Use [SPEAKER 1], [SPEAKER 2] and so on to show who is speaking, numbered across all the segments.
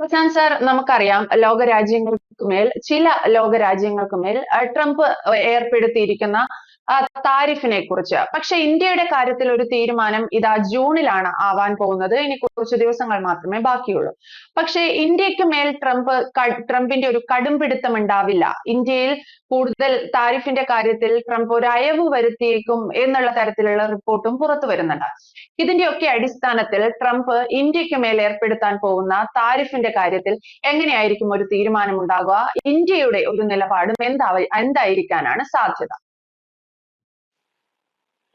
[SPEAKER 1] Prashant sir നമുക്കറിയാം ലോകരാജ്യങ്ങൾക്ക് മേൽ ചില ലോകരാജ്യങ്ങൾക്ക് മേൽ ട്രംപ് ഏർപ്പെടുത്തിയിരിക്കുന്ന താരിഫിനെ കുറിച്ച് പക്ഷെ ഇന്ത്യയുടെ കാര്യത്തിൽ ഒരു തീരുമാനം ഇതാ ജൂണിലാണ് ആവാൻ പോകുന്നത്. ഇനി കുറച്ച് ദിവസങ്ങൾ മാത്രമേ ബാക്കിയുള്ളൂ. പക്ഷെ ഇന്ത്യയ്ക്ക് മേൽ ട്രംപ് ട്രംപിന്റെ ഒരു കടുംപിടുത്തം ഉണ്ടാവില്ല. ഇന്ത്യയിൽ കൂടുതൽ താരിഫിന്റെ കാര്യത്തിൽ ട്രംപ് ഒരു അയവ് വരുത്തിയേക്കും എന്നുള്ള തരത്തിലുള്ള റിപ്പോർട്ടും പുറത്തു വരുന്നുണ്ട്. ഇതിന്റെയൊക്കെ അടിസ്ഥാനത്തിൽ ട്രംപ് ഇന്ത്യയ്ക്ക് മേൽ ഏർപ്പെടുത്താൻ പോകുന്ന താരിഫിന്റെ കാര്യത്തിൽ എങ്ങനെയായിരിക്കും ഒരു തീരുമാനം ഉണ്ടാകുക ഇന്ത്യയുടെ ഒരു നിലപാടും എന്താ എന്തായിരിക്കാനാണ് സാധ്യത?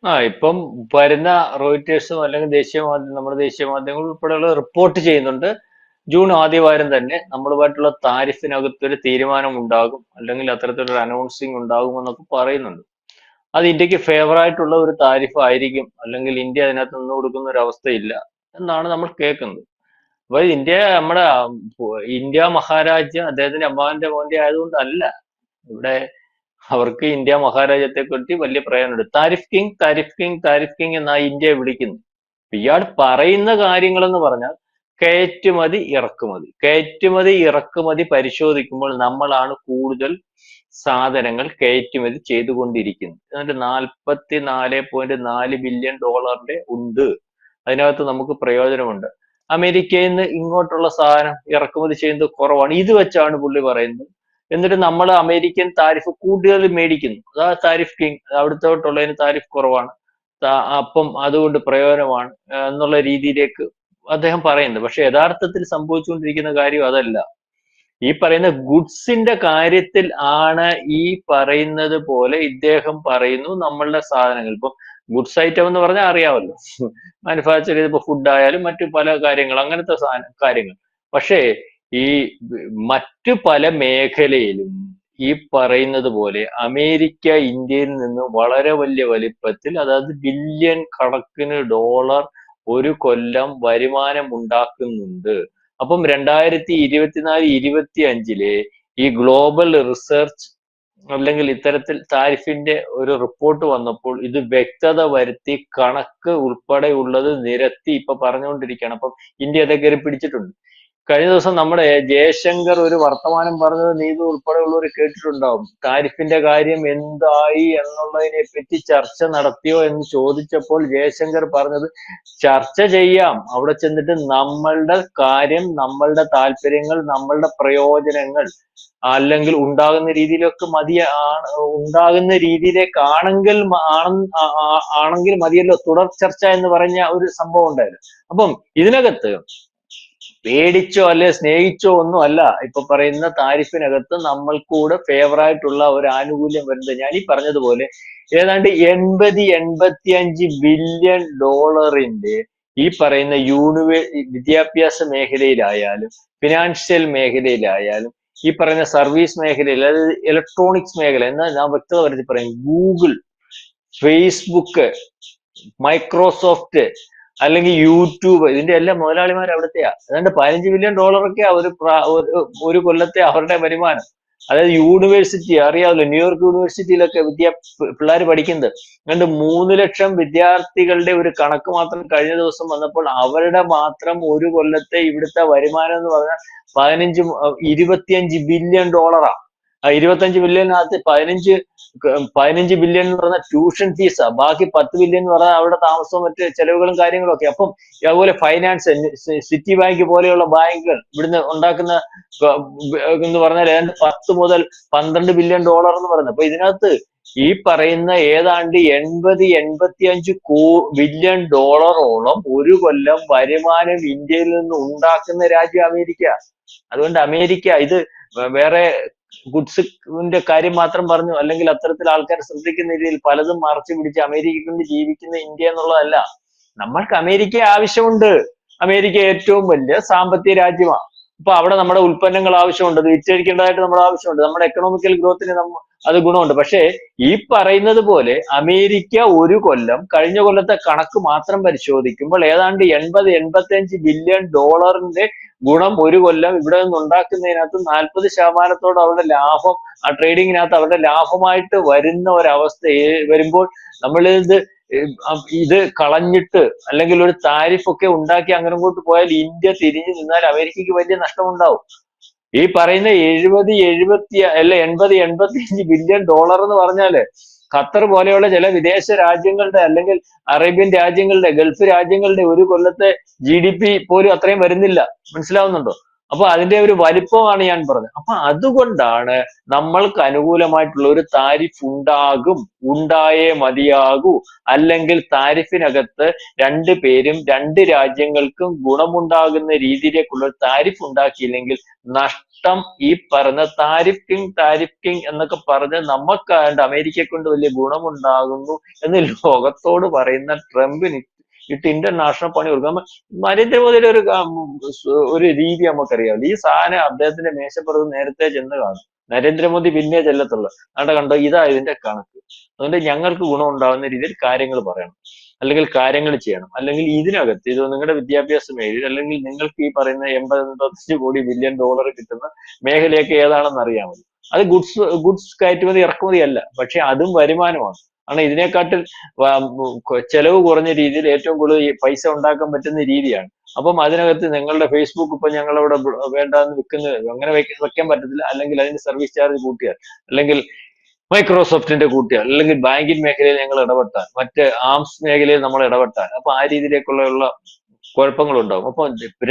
[SPEAKER 2] ആ ഇപ്പം വരുന്ന റോയിറ്റേഴ്സും അല്ലെങ്കിൽ ദേശീയ മാധ്യമം നമ്മുടെ ദേശീയ മാധ്യമങ്ങൾ ഉൾപ്പെടെയുള്ള റിപ്പോർട്ട് ചെയ്യുന്നുണ്ട്. ജൂൺ ആദ്യവാരം തന്നെ നമ്മളുമായിട്ടുള്ള താരിഫിനകത്ത് ഒരു തീരുമാനം ഉണ്ടാകും അല്ലെങ്കിൽ അത്തരത്തിലൊരു അനൗൺസിങ് ഉണ്ടാകും എന്നൊക്കെ പറയുന്നുണ്ട്. അത് ഇന്ത്യയ്ക്ക് ഫേവർ ആയിട്ടുള്ള ഒരു താരിഫ് ആയിരിക്കും അല്ലെങ്കിൽ ഇന്ത്യ അതിനകത്ത് നിന്ന് കൊടുക്കുന്ന ഒരു അവസ്ഥയില്ല എന്നാണ് നമ്മൾ കേൾക്കുന്നത്. അപ്പൊ ഇന്ത്യ നമ്മുടെ ഇന്ത്യ മഹാരാജ്യം അദ്ദേഹത്തിന്റെ അമ്മാവന്റെ മോന്റെ ആയതുകൊണ്ടല്ല. ഇവിടെ അവർക്ക് ഇന്ത്യ മഹാരാജ്യത്തെ കുറിച്ച് വലിയ പ്രയോജനമുണ്ട് tariff king tariff king tariff king എന്നാ ഇന്ത്യയെ വിളിക്കുന്നു. ഇയാൾ പറയുന്ന കാര്യങ്ങൾ എന്ന് പറഞ്ഞാൽ കയറ്റുമതി ഇറക്കുമതി. കയറ്റുമതി ഇറക്കുമതി പരിശോധിക്കുമ്പോൾ നമ്മളാണ് കൂടുതൽ സാധനങ്ങൾ കയറ്റുമതി ചെയ്തുകൊണ്ടിരിക്കുന്നത്. എന്നിട്ട് നാൽപ്പത്തി നാല് പോയിന്റ് നാല് ബില്യൺ ഡോളറിന്റെ ഉണ്ട്. അതിനകത്ത് നമുക്ക് പ്രയോജനമുണ്ട്. അമേരിക്കയിൽ നിന്ന് ഇങ്ങോട്ടുള്ള സാധനം ഇറക്കുമതി ചെയ്യുന്നത് കുറവാണ്. ഇത് വെച്ചാണ് പുള്ളി പറയുന്നത് എന്നിട്ട് നമ്മൾ അമേരിക്കൻ താരിഫ് കൂടുതൽ മേടിക്കുന്നു. അതാ താരിഫ് കിങ് അവിടുത്തോട്ടുള്ളതിന് താരിഫ് കുറവാണ്. അപ്പം അതുകൊണ്ട് പ്രയോജനമാണ് എന്നുള്ള രീതിയിലേക്ക് അദ്ദേഹം പറയുന്നത് പക്ഷെ യഥാർത്ഥത്തിൽ സംഭവിച്ചുകൊണ്ടിരിക്കുന്ന കാര്യം അതല്ല. ഈ പറയുന്ന ഗുഡ്സിന്റെ കാര്യത്തിൽ ആണ് ഈ പറയുന്നത് പോലെ ഇദ്ദേഹം പറയുന്നു നമ്മളുടെ സാധനങ്ങൾ. ഇപ്പം ഗുഡ്സ് ഐറ്റം എന്ന് പറഞ്ഞാൽ അറിയാമല്ലോ. മാനുഫാക്ചർ ചെയ്തപ്പോ ഫുഡ് ആയാലും മറ്റു പല കാര്യങ്ങൾ അങ്ങനത്തെ സാധന കാര്യങ്ങൾ. പക്ഷേ ഈ മറ്റു പല മേഖലയിലും ഈ പറയുന്നത് പോലെ അമേരിക്ക ഇന്ത്യയിൽ നിന്ന് വളരെ വലിയ വലിപ്പത്തിൽ അതായത് ബില്യൺ കണക്കിന് ഡോളർ ഒരു കൊല്ലം വരുമാനം ഉണ്ടാക്കുന്നുണ്ട്. അപ്പം രണ്ടായിരത്തി ഇരുപത്തിനാല് ഇരുപത്തി അഞ്ചിലെ ഈ ഗ്ലോബൽ റിസർച്ച് അല്ലെങ്കിൽ ഇത്തരത്തിൽ താരിഫിന്റെ ഒരു റിപ്പോർട്ട് വന്നപ്പോൾ ഇത് വ്യക്തത വരുത്തി കണക്ക് ഉൾപ്പെടെയുള്ളത് നിരത്തി ഇപ്പൊ പറഞ്ഞുകൊണ്ടിരിക്കുകയാണ്. അപ്പം ഇന്ത്യ അതേ കയറി പിടിച്ചിട്ടുണ്ട്. കഴിഞ്ഞ ദിവസം നമ്മുടെ ജയശങ്കർ ഒരു വർത്തമാനം പറഞ്ഞത് നീതു ഉൾപ്പെടെയുള്ളവർ കേട്ടിട്ടുണ്ടാവും. താരിഫിന്റെ കാര്യം എന്തായി എന്നുള്ളതിനെ പറ്റി ചർച്ച നടത്തിയോ എന്ന് ചോദിച്ചപ്പോൾ ജയശങ്കർ പറഞ്ഞത് ചർച്ച ചെയ്യാം. അവിടെ ചെന്നിട്ട് നമ്മളുടെ കാര്യം നമ്മളുടെ താല്പര്യങ്ങൾ നമ്മളുടെ പ്രയോജനങ്ങൾ അല്ലെങ്കിൽ ഉണ്ടാകുന്ന രീതിയിലൊക്കെ മതി ഉണ്ടാകുന്ന രീതിയിലേക്കാണെങ്കിൽ മ- ആണെന്ന് ആ- ആ- ആണെങ്കിൽ മതിയല്ലോ തുടർ ചർച്ച എന്ന് പറഞ്ഞ ഒരു സംഭവം ഉണ്ടായിരുന്നു. അപ്പം ഇതിനകത്ത് പേടിച്ചോ അല്ലെ സ്നേഹിച്ചോ ഒന്നും അല്ല. ഇപ്പൊ പറയുന്ന താരിഫിനകത്ത് നമ്മൾക്കൂടെ കൂടെ ഫേവറായിട്ടുള്ള ഒരു ആനുകൂല്യം വരുന്നത് ഞാൻ ഈ പറഞ്ഞതുപോലെ ഏതാണ്ട് എൺപത് എൺപത്തി അഞ്ച് ബില്യൺ ഡോളറിന്റെ ഈ പറയുന്ന യൂണിവേ വിദ്യാഭ്യാസ മേഖലയിലായാലും ഫിനാൻഷ്യൽ മേഖലയിലായാലും ഈ പറയുന്ന സർവീസ് മേഖലയിൽ അതായത് ഇലക്ട്രോണിക്സ് മേഖല എന്നാൽ ഞാൻ വ്യക്തത വരുത്തി പറയും. ഗൂഗിൾ ഫേസ്ബുക്ക് മൈക്രോസോഫ്റ്റ് അല്ലെങ്കിൽ യൂട്യൂബ് ഇതിന്റെ എല്ലാ മുതലാളിമാർ അവിടുത്തെയാ. ഏതാണ്ട് പതിനഞ്ച് ബില്യൺ ഡോളറൊക്കെ ഒരു ഒരു- കൊല്ലത്തെ അവരുടെ വരുമാനം. അതായത് യൂണിവേഴ്സിറ്റി അറിയാമല്ലോ ന്യൂയോർക്ക് യൂണിവേഴ്സിറ്റിയിലൊക്കെ വിദ്യാ പിള്ളേർ പഠിക്കുന്നത്. രണ്ട് മൂന്ന് ലക്ഷം വിദ്യാർത്ഥികളുടെ ഒരു കണക്ക് മാത്രം കഴിഞ്ഞ ദിവസം വന്നപ്പോൾ അവരുടെ മാത്രം ഒരു കൊല്ലത്തെ ഇവിടുത്തെ വരുമാനം എന്ന് പറഞ്ഞാൽ പതിനഞ്ച് ഇരുപത്തിയഞ്ച് ബില്യൺ ഡോളറാ ആ. ഇരുപത്തഞ്ച് ബില്യണിനകത്ത് പതിനഞ്ച് പതിനഞ്ച് ബില്യൺ എന്ന് പറഞ്ഞ ട്യൂഷൻ ഫീസാ ബാക്കി പത്ത് ബില്യൺ എന്ന് പറഞ്ഞാൽ അവിടെ താമസവും മറ്റ് ചെലവുകളും കാര്യങ്ങളും ഒക്കെ. അപ്പം അതുപോലെ ഫൈനാൻസ് സിറ്റി ബാങ്ക് പോലെയുള്ള ബാങ്കുകൾ ഇവിടുന്ന് ഉണ്ടാക്കുന്ന എന്ന് പറഞ്ഞാൽ ഏതാണ്ട് പത്ത് മുതൽ പന്ത്രണ്ട് ബില്യൺ ഡോളർ എന്ന് പറയുന്നത്. അപ്പൊ ഇതിനകത്ത് ഈ പറയുന്ന ഏതാണ്ട് എൺപത് എൺപത്തി അഞ്ച് കോ ബില്യൺ ഡോളറോളം ഒരു കൊല്ലം വരുമാനം ഇന്ത്യയിൽ നിന്ന് ഉണ്ടാക്കുന്ന രാജ്യം അമേരിക്ക. അതുകൊണ്ട് അമേരിക്ക ഇത് വേറെ ഗുഡ്സിന്റെ കാര്യം മാത്രം പറഞ്ഞു. അല്ലെങ്കിൽ അത്തരത്തിൽ ആൾക്കാർ ശ്രദ്ധിക്കുന്ന രീതിയിൽ പലതും മറച്ചു പിടിച്ച് അമേരിക്ക കൊണ്ട് ജീവിക്കുന്ന ഇന്ത്യ എന്നുള്ളതല്ല. നമ്മൾക്ക് അമേരിക്ക ആവശ്യമുണ്ട്. അമേരിക്ക ഏറ്റവും വലിയ സാമ്പത്തിക രാജ്യമാണ്. അപ്പൊ അവിടെ നമ്മുടെ ഉൽപ്പന്നങ്ങൾ ആവശ്യമുണ്ട്. അത് വിറ്റഴിക്കേണ്ടതായിട്ട് നമ്മുടെ ആവശ്യമുണ്ട്. നമ്മുടെ എക്കണോമിക്കൽ ഗ്രോത്തിന് അത് ഗുണമുണ്ട്. പക്ഷേ ഈ പറയുന്നത് പോലെ അമേരിക്ക ഒരു കൊല്ലം കഴിഞ്ഞ കൊല്ലത്തെ കണക്ക് മാത്രം പരിശോധിക്കുമ്പോൾ ഏതാണ്ട് എൺപത് എൺപത്തി അഞ്ച് ബില്യൺ ഡോളറിന്റെ ഗുണം ഒരു കൊല്ലം ഇവിടെ നിന്ന് ഉണ്ടാക്കുന്നതിനകത്ത് നാൽപ്പത് ശതമാനത്തോട് അവരുടെ ലാഭം ആ ട്രേഡിങ്ങിനകത്ത് അവരുടെ ലാഭമായിട്ട് വരുന്ന ഒരവസ്ഥ വരുമ്പോൾ നമ്മൾ ഇത് ഇത് കളഞ്ഞിട്ട് അല്ലെങ്കിൽ ഒരു താരിഫൊക്കെ ഉണ്ടാക്കി അങ്ങനെ കൊണ്ട് പോയാൽ ഇന്ത്യ തിരിഞ്ഞു നിന്നാൽ അമേരിക്കയ്ക്ക് വലിയ നഷ്ടമുണ്ടാവും. ഈ പറയുന്ന എഴുപത് എഴുപത്തി അല്ല എൺപത് എൺപത്തി അഞ്ച് ബില്യൺ ഡോളർ എന്ന് പറഞ്ഞാൽ ഖത്തർ പോലെയുള്ള ചില വിദേശ രാജ്യങ്ങളുടെ അല്ലെങ്കിൽ അറേബ്യൻ രാജ്യങ്ങളുടെ ഗൾഫ് രാജ്യങ്ങളുടെ ഒരു കൊല്ലത്തെ ജി ഡി പി പോലും അത്രയും വരുന്നില്ല. മനസ്സിലാവുന്നുണ്ടോ? അപ്പൊ അതിന്റെ ഒരു വലിപ്പമാണ് ഞാൻ പറഞ്ഞത്. അപ്പൊ അതുകൊണ്ടാണ് നമ്മൾക്ക് അനുകൂലമായിട്ടുള്ള ഒരു താരിഫ് ഉണ്ടാകും ഉണ്ടായേ മതിയാകൂ. അല്ലെങ്കിൽ താരിഫിനകത്ത് രണ്ട് പേരും രണ്ട് രാജ്യങ്ങൾക്കും ഗുണമുണ്ടാകുന്ന രീതിയിലേക്കുള്ള താരിഫ് ഉണ്ടാക്കിയില്ലെങ്കിൽ നഷ്ടം ഈ പറഞ്ഞ താരിഫ് കിങ് താരിഫ് കിങ് എന്നൊക്കെ പറഞ്ഞ് നമുക്ക് അമേരിക്കയെ കൊണ്ട് വലിയ ഗുണമുണ്ടാകുന്നു എന്ന് ലോകത്തോട് പറയുന്ന ട്രംപിന് ഇട്ട് ഇന്റർനാഷണൽ പണി കൊടുക്കും. നരേന്ദ്രമോദിയുടെ ഒരു ഒരു രീതി നമുക്കറിയാവില്ല ഈ സാധനം അദ്ദേഹത്തിന്റെ മേശപ്പുറത്ത് നേരത്തെ ചെന്ന് കാണും. നരേന്ദ്രമോദി പിന്നെ ചെല്ലത്തുള്ളൂ. അവിടെ കണ്ടോ ഇതാ ഇതിന്റെ കണക്ക്. അതുകൊണ്ട് ഞങ്ങൾക്ക് ഗുണം ഉണ്ടാകുന്ന രീതിയിൽ കാര്യങ്ങൾ പറയണം. അല്ലെങ്കിൽ കാര്യങ്ങൾ ചെയ്യണം. അല്ലെങ്കിൽ ഇതിനകത്ത് ഇത് നിങ്ങളുടെ വിദ്യാഭ്യാസ മേഖല അല്ലെങ്കിൽ നിങ്ങൾക്ക് ഈ പറയുന്ന എൺപത് എൺപത്തഞ്ച് കോടി ബില്യൺ ഡോളർ കിട്ടുന്ന മേഖലയൊക്കെ ഏതാണെന്ന് അറിയാമല്ലോ അത് ഗുഡ്സ് ഗുഡ്സ് കയറ്റുമതി ഇറക്കുമതി അല്ല. പക്ഷെ അതും വരുമാനമാണ്. കാരണം ഇതിനെക്കാട്ടിൽ ചെലവ് കുറഞ്ഞ രീതിയിൽ ഏറ്റവും കൂടുതൽ പൈസ ഉണ്ടാക്കാൻ പറ്റുന്ന രീതിയാണ്. അപ്പം അതിനകത്ത് നിങ്ങളുടെ ഫേസ്ബുക്ക് ഇപ്പൊ ഞങ്ങളവിടെ അവിടെ വേണ്ടാന്ന് വെക്കുന്നത് അങ്ങനെ വെക്കാൻ പറ്റത്തില്ല. അല്ലെങ്കിൽ അതിന്റെ സർവീസ് ചാർജ് കൂട്ടിയാൽ അല്ലെങ്കിൽ മൈക്രോസോഫ്റ്റിന്റെ കൂട്ടിയാൽ അല്ലെങ്കിൽ ബാങ്കിങ് മേഖലയിൽ ഞങ്ങൾ ഇടപെട്ടാൽ മറ്റ് ആംസ് മേഖലയിൽ നമ്മൾ ഇടപെട്ടാൽ അപ്പൊ ആ രീതിയിലേക്കുള്ള കുഴപ്പങ്ങളുണ്ടാവും. അപ്പൊ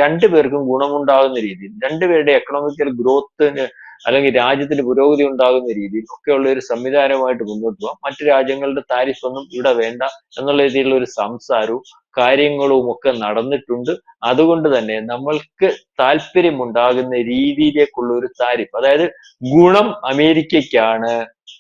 [SPEAKER 2] രണ്ടുപേർക്കും ഗുണമുണ്ടാകുന്ന രീതിയിൽ രണ്ടുപേരുടെ എക്കണോമിക്കൽ ഗ്രോത്തിന് അല്ലെങ്കിൽ രാജ്യത്തിന് പുരോഗതി ഉണ്ടാകുന്ന രീതിയിൽ ഒക്കെയുള്ള ഒരു സംവിധാനമായിട്ട് മുന്നോട്ട് പോകാം മറ്റു രാജ്യങ്ങളുടെ താരിഫ് ഒന്നും ഇവിടെ വേണ്ട എന്നുള്ള രീതിയിലുള്ള ഒരു സംസാരവും കാര്യങ്ങളും ഒക്കെ നടന്നിട്ടുണ്ട്. അതുകൊണ്ട് തന്നെ നമ്മൾക്ക് താല്പര്യമുണ്ടാകുന്ന രീതിയിലേക്കുള്ള ഒരു താരിഫ് അതായത് ഗുണം അമേരിക്കയ്ക്കാണ്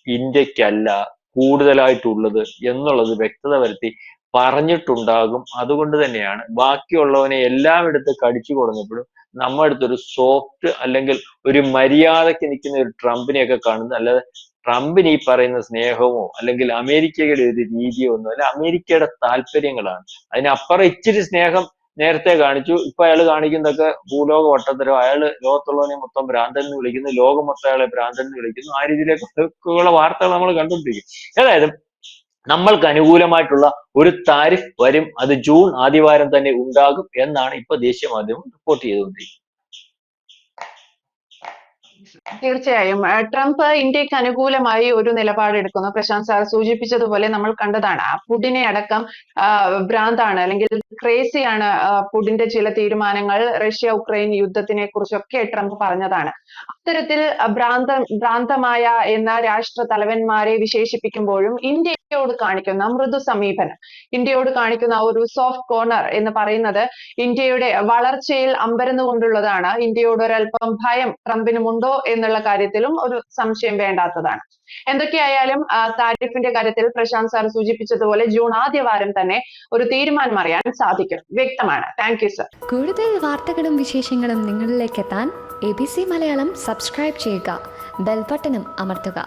[SPEAKER 2] ഇന്ത്യക്കല്ല കൂടുതലായിട്ടുള്ളത് എന്നുള്ളത് വ്യക്തത വരുത്തി പറഞ്ഞിട്ടുണ്ടാകും. അതുകൊണ്ട് തന്നെയാണ് ബാക്കിയുള്ളവനെ എല്ലാം എടുത്ത് കടിച്ചു കൊടുന്നപ്പോഴും നമ്മുടെ അടുത്തൊരു സോഫ്റ്റ് അല്ലെങ്കിൽ ഒരു മര്യാദയ്ക്ക് നിൽക്കുന്ന ഒരു ട്രംപിനെയൊക്കെ കാണുന്നത് അല്ലാതെ ട്രംപിന് ഈ പറയുന്ന സ്നേഹമോ അല്ലെങ്കിൽ അമേരിക്കയുടെ ഒരു രീതിയോ ഒന്നും അല്ല അമേരിക്കയുടെ താല്പര്യങ്ങളാണ്. അതിനപ്പുറം ഇച്ചിരി സ്നേഹം നേരത്തെ കാണിച്ചു. ഇപ്പൊ അയാൾ കാണിക്കുന്നതൊക്കെ ഭൂലോക വട്ടത്തരോ അയാൾ ലോകത്തുള്ളവനെ മൊത്തം ഭ്രാന്തൻ എന്ന് വിളിക്കുന്നു. ലോകം മൊത്തം അയാളെ ഭ്രാന്തൻ എന്ന് വിളിക്കുന്നു. ആ രീതിയിലേക്കുള്ള വാർത്തകൾ നമ്മൾ കണ്ടുകൊണ്ടിരിക്കും. ഏതായാലും നമ്മൾക്ക് അനുകൂലമായിട്ടുള്ള ഒരു താരിഫ് വരും. അത് ജൂൺ ആദ്യവാരം തന്നെ ഉണ്ടാകും എന്നാണ് ഇപ്പൊ ദേശീയ മാധ്യമം റിപ്പോർട്ട് ചെയ്തുകൊണ്ടിരിക്കുന്നത്.
[SPEAKER 1] തീർച്ചയായും. ട്രംപ് ഇന്ത്യയ്ക്ക് അനുകൂലമായി ഒരു നിലപാടെടുക്കുന്നു പ്രശാന്ത് സാർ സൂചിപ്പിച്ചതുപോലെ നമ്മൾ കണ്ടതാണ്. പുടിനെ അടക്കം ഭ്രാന്താണ് അല്ലെങ്കിൽ ക്രേസിയാണ് പുടിന്റെ ചില തീരുമാനങ്ങൾ റഷ്യ ഉക്രൈൻ യുദ്ധത്തിനെ കുറിച്ചൊക്കെ ട്രംപ് പറഞ്ഞതാണ്. അത്തരത്തിൽ ഭ്രാന്ത ഭ്രാന്തമായ എന്ന രാഷ്ട്ര തലവന്മാരെ വിശേഷിപ്പിക്കുമ്പോഴും ഇന്ത്യയോട് കാണിക്കുന്ന മൃദു സമീപനം ഇന്ത്യയോട് കാണിക്കുന്ന ഒരു സോഫ്റ്റ് കോർണർ എന്ന് പറയുന്നത് ഇന്ത്യയുടെ വളർച്ചയിൽ അമ്പരന്നു കൊണ്ടുള്ളതാണ് ഇന്ത്യയോട് ഒരല്പം ഭയം ട്രംപിനുമുണ്ടോ എന്നുള്ള കാര്യത്തിലും ഒരു സംശയം വേണ്ടാത്തതാണ്. എന്തൊക്കെയായാലും താരിഫിന്റെ കാര്യത്തിൽ പ്രശാന്ത് സാർ സൂചിപ്പിച്ചതുപോലെ ജൂൺ ആദ്യവാരം തന്നെ ഒരു തീരുമാനം അറിയാൻ സാധിക്കും. വ്യക്തമാണ്. താങ്ക് യു സർ
[SPEAKER 3] കൂടുതൽ വാർത്തകളും വിശേഷങ്ങളും നിങ്ങളിലേക്ക് എത്താൻ A B C Malayalam subscribe ചെയ്യുക ബെൽബട്ടനും അമർത്തുക.